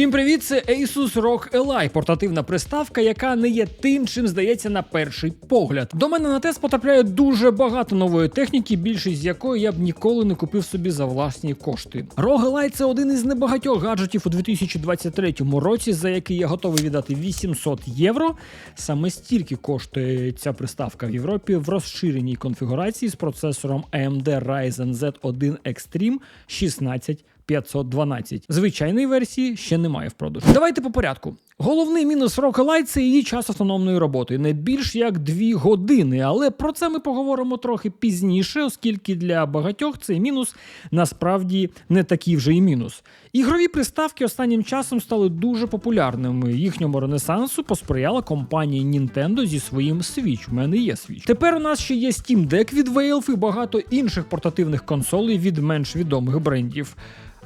Всім привіт! Це Asus ROG Ally, портативна приставка, яка не є тим, чим здається на перший погляд. До мене на тест потрапляє дуже багато нової техніки, більшість з якої я б ніколи не купив собі за власні кошти. ROG Ally – це один із небагатьох гаджетів у 2023 році, за який я готовий віддати 800 євро. Саме стільки коштує ця приставка в Європі в розширеній конфігурації з процесором AMD Ryzen Z1 Extreme 16 512. Звичайної версії ще немає в продажу. Давайте по порядку. Головний мінус Rock це її час автономної роботи, не більш як 2 години. Але про це ми поговоримо трохи пізніше, оскільки для багатьох цей мінус насправді не такий вже і мінус. Ігрові приставки останнім часом стали дуже популярними. Їхньому ренесансу посприяла компанія Nintendo зі своїм Switch. У мене є Switch. Тепер у нас ще є Steam Deck від Valve і багато інших портативних консолей від менш відомих брендів.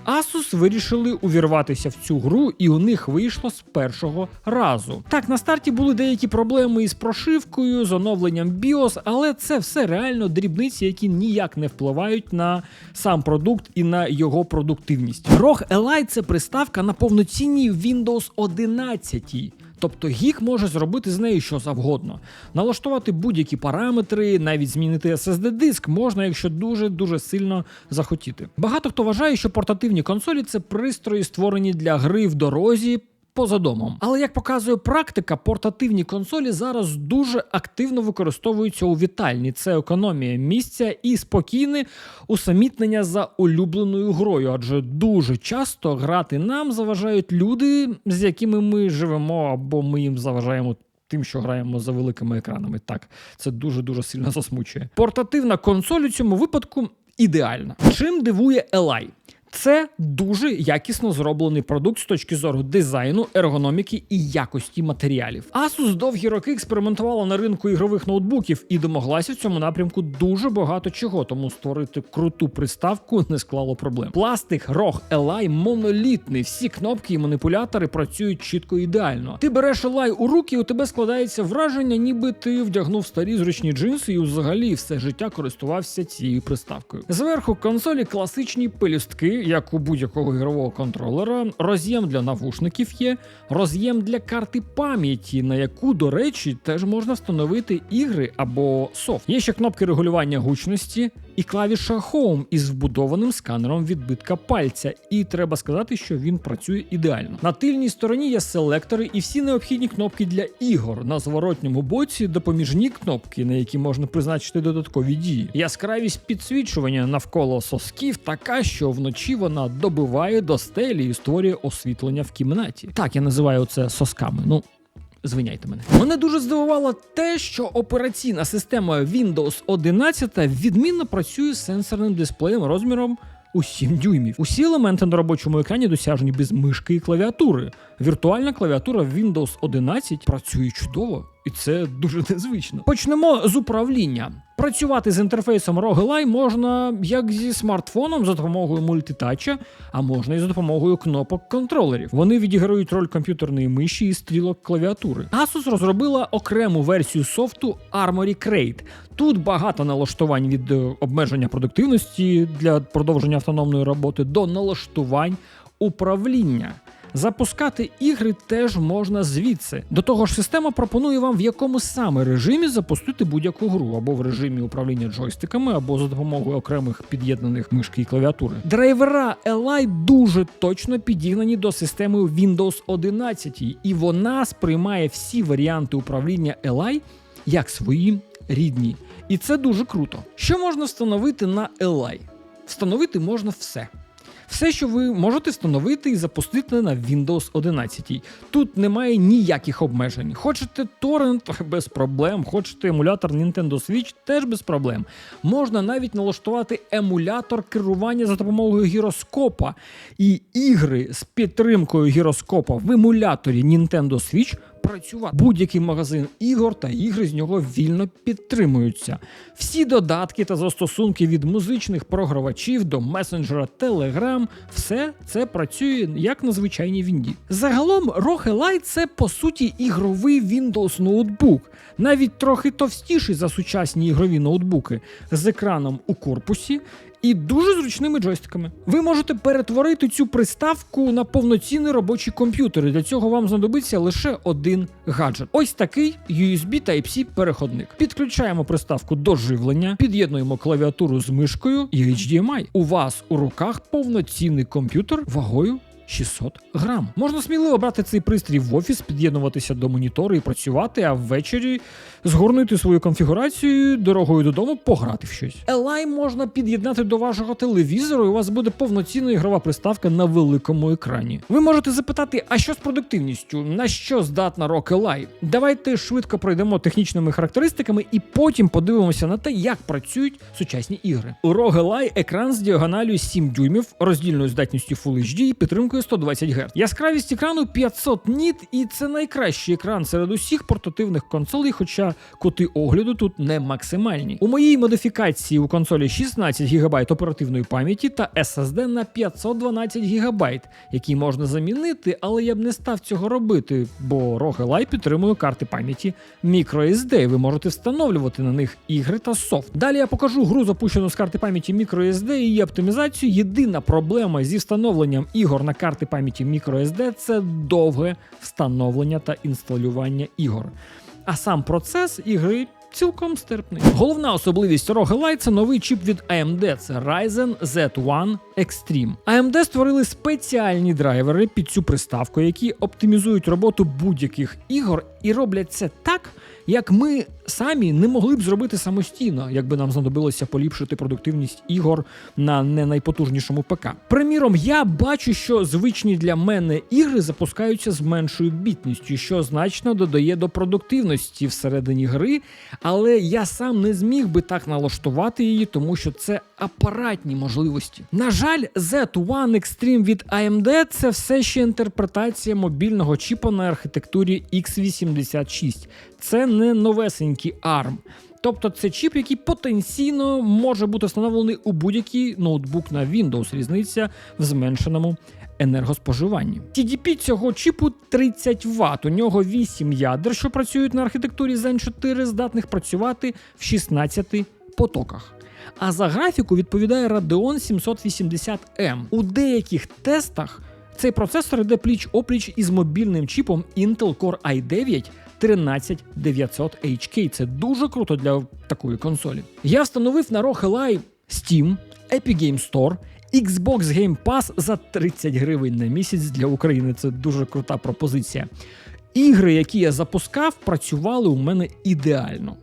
Asus вирішили увірватися в цю гру, і у них вийшло з першого разу. Так, на старті були деякі проблеми із прошивкою, з оновленням BIOS, але це все реально дрібниці, які ніяк не впливають на сам продукт і на його продуктивність. ROG Elite – це приставка на повноцінній Windows 11. Тобто гік може зробити з нею що завгодно. Налаштувати будь-які параметри, навіть змінити SSD-диск можна, якщо дуже-дуже сильно захотіти. Багато хто вважає, що портативні консолі це пристрої, створені для гри в дорозі. Поза домом. Але як показує практика, портативні консолі зараз дуже активно використовуються у вітальні. Це економія місця і спокійне усамітнення за улюбленою грою, адже дуже часто грати нам заважають люди, з якими ми живемо, або ми їм заважаємо. Тим, що граємо за великими екранами, так це дуже дуже сильно засмучує. Портативна консоль у цьому випадку ідеальна. Чим дивує Ely? Це дуже якісно зроблений продукт з точки зору дизайну, ергономіки і якості матеріалів. Asus довгі роки експериментувала на ринку ігрових ноутбуків і домоглася в цьому напрямку дуже багато чого, тому створити круту приставку не склало проблем. Пластик ROG Ally монолітний, всі кнопки і маніпулятори працюють чітко ідеально. Ти береш Ally у руки, і у тебе складається враження, ніби ти вдягнув старі зручні джинси і взагалі все життя користувався цією приставкою. Зверху консолі класичні пелюстки як у будь-якого ігрового контролера, роз'єм для навушників є, роз'єм для карти пам'яті, на яку, до речі, теж можна встановити ігри або софт. Є ще кнопки регулювання гучності і клавіша Home із вбудованим сканером відбитка пальця. І треба сказати, що він працює ідеально. На тильній стороні є селектори і всі необхідні кнопки для ігор. На зворотньому боці допоміжні кнопки, на які можна призначити додаткові дії. Яскравість підсвічування навколо сосків така, що вночі вона добиває до стелі і створює освітлення в кімнаті. Так я називаю це сосками. Ну. Звиняйте мене. Мене дуже здивувало те, що операційна система Windows 11 відмінно працює з сенсорним дисплеєм розміром у 7 дюймів. Усі елементи на робочому екрані досяжні без мишки і клавіатури. Віртуальна клавіатура Windows 11 працює чудово, і це дуже незвично. Почнемо з управління. Працювати з інтерфейсом ROG можна як зі смартфоном за допомогою мультитача, а можна і за допомогою кнопок контролерів. Вони відіграють роль комп'ютерної миші і стрілок клавіатури. Asus розробила окрему версію софту Armory Crate. Тут багато налаштувань від е, обмеження продуктивності для продовження автономної роботи до налаштувань управління. Запускати ігри теж можна звідси. До того ж, система пропонує вам в якому саме режимі запустити будь-яку гру, або в режимі управління джойстиками, або за допомогою окремих під'єднаних мишки і клавіатури. Драйвера Ally дуже точно підігнані до системи Windows 11, і вона сприймає всі варіанти управління Ally як свої рідні. І це дуже круто. Що можна встановити на Ally? Встановити можна все. Все, що ви можете встановити і запустити на Windows 11. Тут немає ніяких обмежень. Хочете торрент без проблем, хочете емулятор Nintendo Switch теж без проблем. Можна навіть налаштувати емулятор керування за допомогою гіроскопа. І ігри з підтримкою гіроскопа в емуляторі Nintendo Switch працювати. Будь-який магазин ігор та ігри з нього вільно підтримуються. Всі додатки та застосунки від музичних програвачів до месенджера Telegram, все це працює як на звичайній Вінді. Загалом ROG Ally – це по суті ігровий Windows ноутбук, навіть трохи товстіший за сучасні ігрові ноутбуки з екраном у корпусі і дуже зручними джойстиками. Ви можете перетворити цю приставку на повноцінний робочий комп'ютер. Для цього вам знадобиться лише один гаджет. Ось такий USB Type-C переходник. Підключаємо приставку до живлення, під'єднуємо клавіатуру з мишкою і HDMI. У вас у руках повноцінний комп'ютер вагою 600 грам. Можна сміливо брати цей пристрій в офіс, під'єднуватися до монітору і працювати, а ввечері згорнути свою конфігурацію, дорогою додому пограти в щось. Елай можна під'єднати до вашого телевізору, і у вас буде повноцінна ігрова приставка на великому екрані. Ви можете запитати, а що з продуктивністю? На що здатна ROG Ally? Давайте швидко пройдемо технічними характеристиками і потім подивимося на те, як працюють сучасні ігри. У ROG Ally екран з діагональю 7 дюймів, роздільною здатністю Full HD і підтримкою 120 Гц. Яскравість екрану 500 ніт, і це найкращий екран серед усіх портативних консолей, хоча кути огляду тут не максимальні. У моїй модифікації у консолі 16 ГБ оперативної пам'яті та SSD на 512 ГБ, які можна замінити, але я б не став цього робити, бо Ally підтримує карти пам'яті microSD. Ви можете встановлювати на них ігри та софт. Далі я покажу гру, запущену з карти пам'яті microSD і її оптимізацію. Єдина проблема зі встановленням ігор на карти пам'яті microSD – це довге встановлення та інсталювання ігор. А сам процес ігри цілком стерпний. Головна особливість ROG Ally – це новий чіп від AMD, це Ryzen Z1 Extreme. AMD створили спеціальні драйвери під цю приставку, які оптимізують роботу будь-яких ігор і роблять це так, як ми самі не могли б зробити самостійно, якби нам знадобилося поліпшити продуктивність ігор на не найпотужнішому ПК. Приміром, я бачу, що звичні для мене ігри запускаються з меншою бітністю, що значно додає до продуктивності всередині гри, але я сам не зміг би так налаштувати її, тому що це апаратні можливості. На жаль, Z1 Extreme від AMD це все ще інтерпретація мобільного чіпа на архітектурі x86. Це не новесенький ARM. Тобто це чіп, який потенційно може бути встановлений у будь-який ноутбук на Windows. Різниця в зменшеному енергоспоживанні. TDP цього чіпу 30 Вт. У нього 8 ядер, що працюють на архітектурі Zen 4, здатних працювати в 16 потоках. А за графіку відповідає Radeon 780M. У деяких тестах цей процесор йде пліч опліч із мобільним чіпом Intel Core i9 13900HK. Це дуже круто для такої консолі. Я встановив на ROG Ally Steam, Epic Game Store, Xbox Game Pass за 30 гривень на місяць для України. Це дуже крута пропозиція. Ігри, які я запускав, працювали у мене ідеально.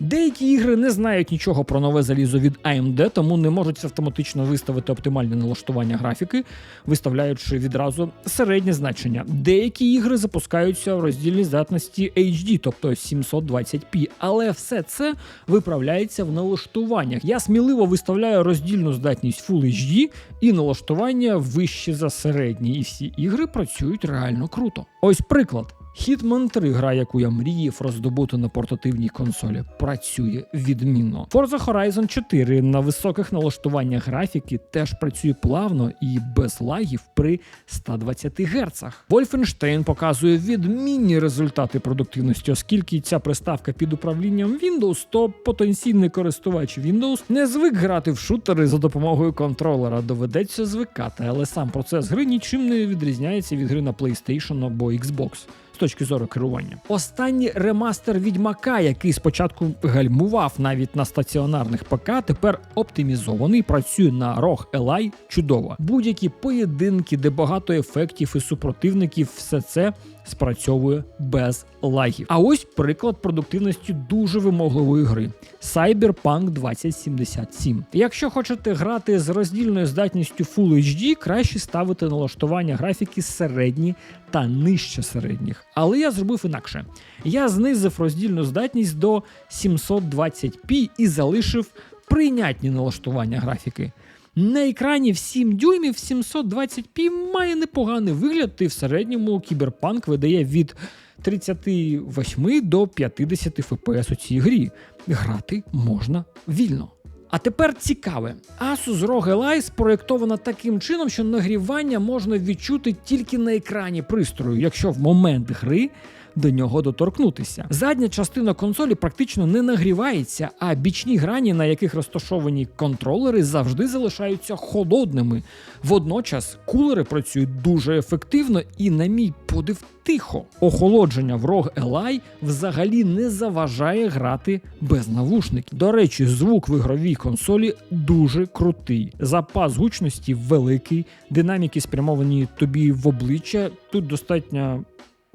Деякі ігри не знають нічого про нове залізо від AMD, тому не можуть автоматично виставити оптимальне налаштування графіки, виставляючи відразу середнє значення. Деякі ігри запускаються в роздільній здатності HD, тобто 720p, але все це виправляється в налаштуваннях. Я сміливо виставляю роздільну здатність Full HD і налаштування вище за середні, і всі ігри працюють реально круто. Ось приклад. Hitman 3, гра, яку я мріяв роздобути на портативній консолі, працює відмінно. Forza Horizon 4 на високих налаштуваннях графіки теж працює плавно і без лагів при 120 Гц. Wolfenstein показує відмінні результати продуктивності, оскільки ця приставка під управлінням Windows, то потенційний користувач Windows не звик грати в шутери за допомогою контролера. Доведеться звикати, але сам процес гри нічим не відрізняється від гри на PlayStation або Xbox точки зору керування. Останній ремастер відьмака, який спочатку гальмував навіть на стаціонарних ПК, тепер оптимізований, працює на ROG Ally чудово. Будь-які поєдинки, де багато ефектів і супротивників, все це спрацьовує без лагів. А ось приклад продуктивності дуже вимогливої гри Cyberpunk 2077. Якщо хочете грати з роздільною здатністю Full HD, краще ставити налаштування графіки середні та нижче середніх. Але я зробив інакше. Я знизив роздільну здатність до 720p і залишив прийнятні налаштування графіки. На екрані в 7 дюймів 720p має непоганий вигляд, і в середньому кіберпанк видає від 38 до 50 FPS у цій грі. Грати можна вільно. А тепер цікаве. Asus ROG Ally спроєктована таким чином, що нагрівання можна відчути тільки на екрані пристрою, якщо в момент гри до нього доторкнутися. Задня частина консолі практично не нагрівається, а бічні грані, на яких розташовані контролери, завжди залишаються холодними. Водночас кулери працюють дуже ефективно і, на мій подив, тихо. Охолодження в ROG Ally взагалі не заважає грати без навушників. До речі, звук в ігровій консолі дуже крутий. Запас гучності великий, динаміки спрямовані тобі в обличчя. Тут достатньо.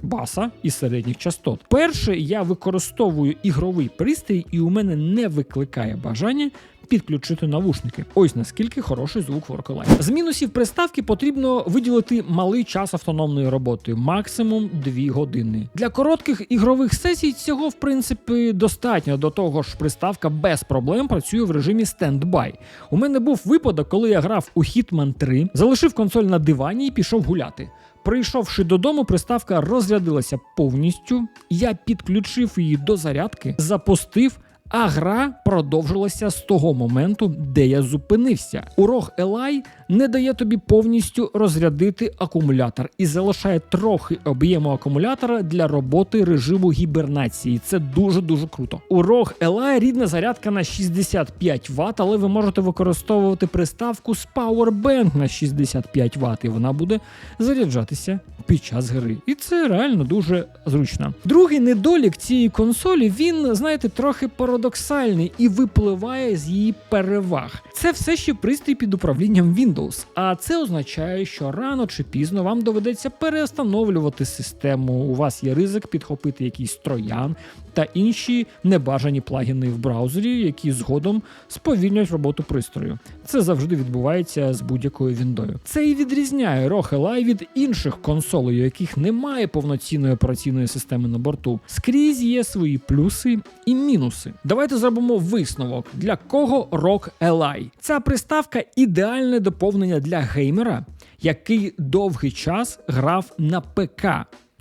Баса і середніх частот. Перше, я використовую ігровий пристрій, і у мене не викликає бажання підключити навушники. Ось наскільки хороший звук в Orcolite. З мінусів приставки потрібно виділити малий час автономної роботи, максимум 2 години. Для коротких ігрових сесій цього в принципі достатньо. До того ж, приставка без проблем працює в режимі стендбай. У мене був випадок, коли я грав у Hitman 3, залишив консоль на дивані і пішов гуляти. Прийшовши додому, приставка розрядилася повністю. Я підключив її до зарядки, запустив. А гра продовжилася з того моменту, де я зупинився. У ROG Ally не дає тобі повністю розрядити акумулятор і залишає трохи об'єму акумулятора для роботи режиму гібернації. Це дуже дуже круто. У ROG Ally рідна зарядка на 65 Вт, але ви можете використовувати приставку з Powerbank на 65 Вт, і вона буде заряджатися під час гри. І це реально дуже зручно. Другий недолік цієї консолі він, знаєте, трохи парадоксальний і випливає з її переваг. Це все ще пристрій під управлінням Windows, а це означає, що рано чи пізно вам доведеться перестановлювати систему. У вас є ризик підхопити якийсь троян та інші небажані плагіни в браузері, які згодом сповільнюють роботу пристрою. Це завжди відбувається з будь-якою віндою. Це і відрізняє Ally від інших консолей, у яких немає повноцінної операційної системи на борту. Скрізь є свої плюси і мінуси. Давайте зробимо висновок, для кого Rock Ally. Ця приставка ідеальне доповнення для геймера, який довгий час грав на ПК.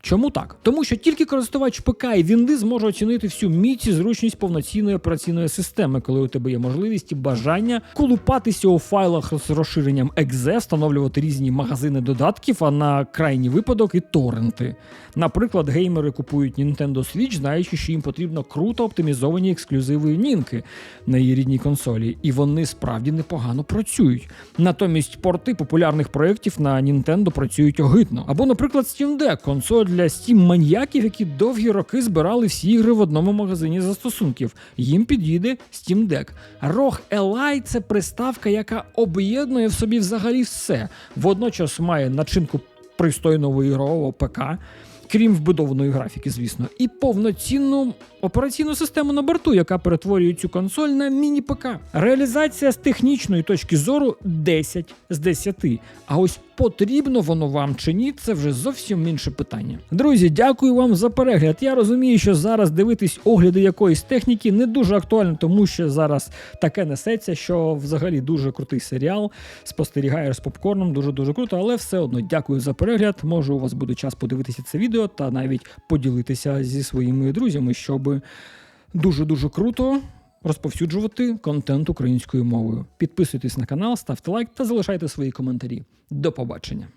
Чому так? Тому що тільки користувач ПК і Вінди зможе оцінити всю міць і зручність повноцінної операційної системи, коли у тебе є можливість і бажання колупатися у файлах з розширенням .exe, встановлювати різні магазини додатків, а на крайній випадок і торренти. Наприклад, геймери купують Nintendo Switch, знаючи, що їм потрібно круто оптимізовані ексклюзиви нінки на її рідній консолі, і вони справді непогано працюють. Натомість порти популярних проєктів на Nintendo працюють огидно. Або, наприклад, Steam Deck – консоль для Steam маньяків, які довгі роки збирали всі ігри в одному магазині застосунків. Їм підійде Steam Deck. ROG Ally – це приставка, яка об'єднує в собі взагалі все. Водночас має начинку пристойного ігрового ПК. Крім вбудованої графіки, звісно, і повноцінну операційну систему на борту, яка перетворює цю консоль на міні-ПК. Реалізація з технічної точки зору 10 з 10. А ось потрібно воно вам чи ні, це вже зовсім інше питання. Друзі, дякую вам за перегляд. Я розумію, що зараз дивитись огляди якоїсь техніки не дуже актуально, тому що зараз таке несеться, що взагалі дуже крутий серіал. Спостерігаєш з попкорном, дуже дуже круто, але все одно дякую за перегляд. Може, у вас буде час подивитися це відео та навіть поділитися зі своїми друзями, щоб дуже дуже круто. Розповсюджувати контент українською мовою. Підписуйтесь на канал, ставте лайк та залишайте свої коментарі. До побачення.